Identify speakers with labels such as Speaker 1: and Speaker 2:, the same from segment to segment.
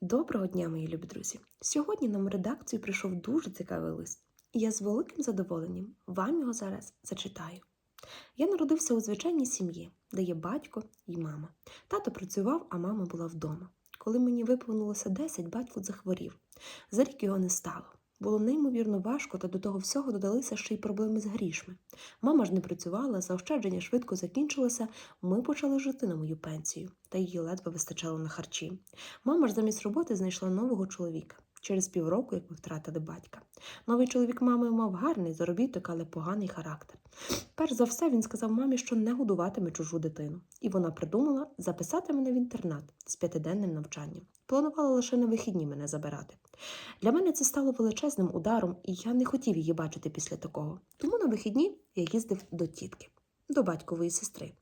Speaker 1: Доброго дня, мої любі друзі! Сьогодні нам в редакцію прийшов дуже цікавий лист, і я з великим задоволенням вам його зараз зачитаю. Я народився у звичайній сім'ї, де є батько і мама. Тато працював, а мама була вдома. Коли мені виповнилося 10, батько захворів. За рік його не стало. Було неймовірно важко, та до того всього додалися ще й проблеми з грішми. Мама ж не працювала, заощадження швидко закінчилося. Ми почали жити на мою пенсію, та її ледве вистачало на харчі. Мама ж замість роботи знайшла нового чоловіка. Через півроку, як ми втратили батька. Новий чоловік мами мав гарний заробіток, але поганий характер. Перш за все, він сказав мамі, що не годуватиме чужу дитину, і вона придумала записати мене в інтернат з п'ятиденним навчанням. Планувала лише на вихідні мене забирати. Для мене це стало величезним ударом, і я не хотів її бачити після такого. Тому на вихідні я їздив до тітки, до батькової сестри.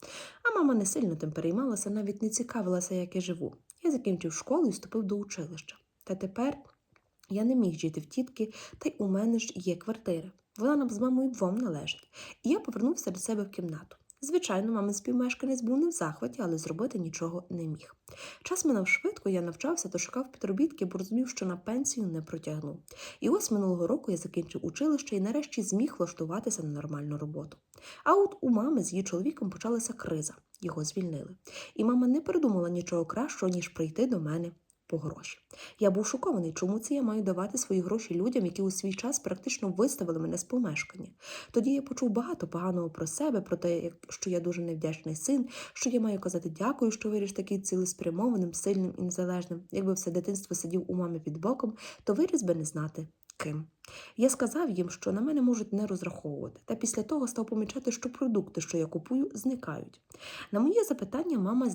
Speaker 1: А мама не сильно тим переймалася, навіть не цікавилася, як я живу. Я закінчив школу і вступив до училища. Та тепер я не міг жити в тітки, та й у мене ж є квартира. Вона нам з мамою двом належить. І я повернувся до себе в кімнату. Звичайно, мамин співмешканець був не в захваті, але зробити нічого не міг. Час минав швидко, я навчався та шукав підробітки, бо розумів, що на пенсію не протягну. І ось минулого року я закінчив училище і нарешті зміг влаштуватися на нормальну роботу. А от у мами з її чоловіком почалася криза, його звільнили. І мама не придумала нічого кращого, ніж прийти до мене по гроші. Я був шокований, чому це я маю давати свої гроші людям, які у свій час практично виставили мене з помешкання. Тоді я почув багато поганого про себе, про те, що я дуже невдячний син, що я маю казати дякую, що виріс такий цілеспрямованим, сильним і незалежним. Якби все дитинство сидів у мами під боком, то виріс би не знати. Ким. Я сказав їм, що на мене можуть не розраховувати, та після того став помічати, що продукти, що я купую, зникають. На моє запитання мама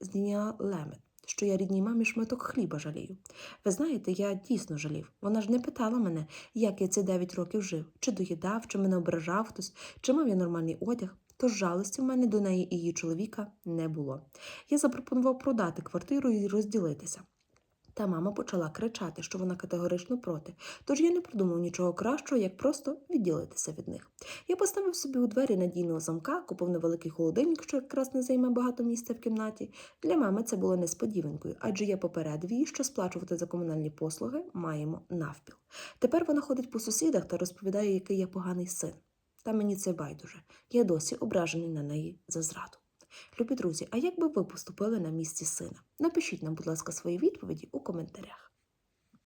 Speaker 1: здійняла лемет що я рідній мамі шматок хліба жалію. Ви знаєте, я дійсно жалів. Вона ж не питала мене, як я ці 9 років жив, чи доїдав, чи мене ображав хтось, чи мав я нормальний одяг. Тож жалості в мене до неї і її чоловіка не було. Я запропонував продати квартиру і розділитися. Та мама почала кричати, що вона категорично проти, тож я не придумав нічого кращого, як просто відділитися від них. Я поставив собі у двері надійного замка, купив невеликий холодильник, що якраз не займе багато місця в кімнаті. Для мами це було несподіванкою, адже я попередив її, що сплачувати за комунальні послуги маємо навпіл. Тепер вона ходить по сусідах та розповідає, який я поганий син. Та мені це байдуже. Я досі ображений на неї за зраду. Любі друзі, а як би ви поступили на місці сина? Напишіть нам, будь ласка, свої відповіді у коментарях.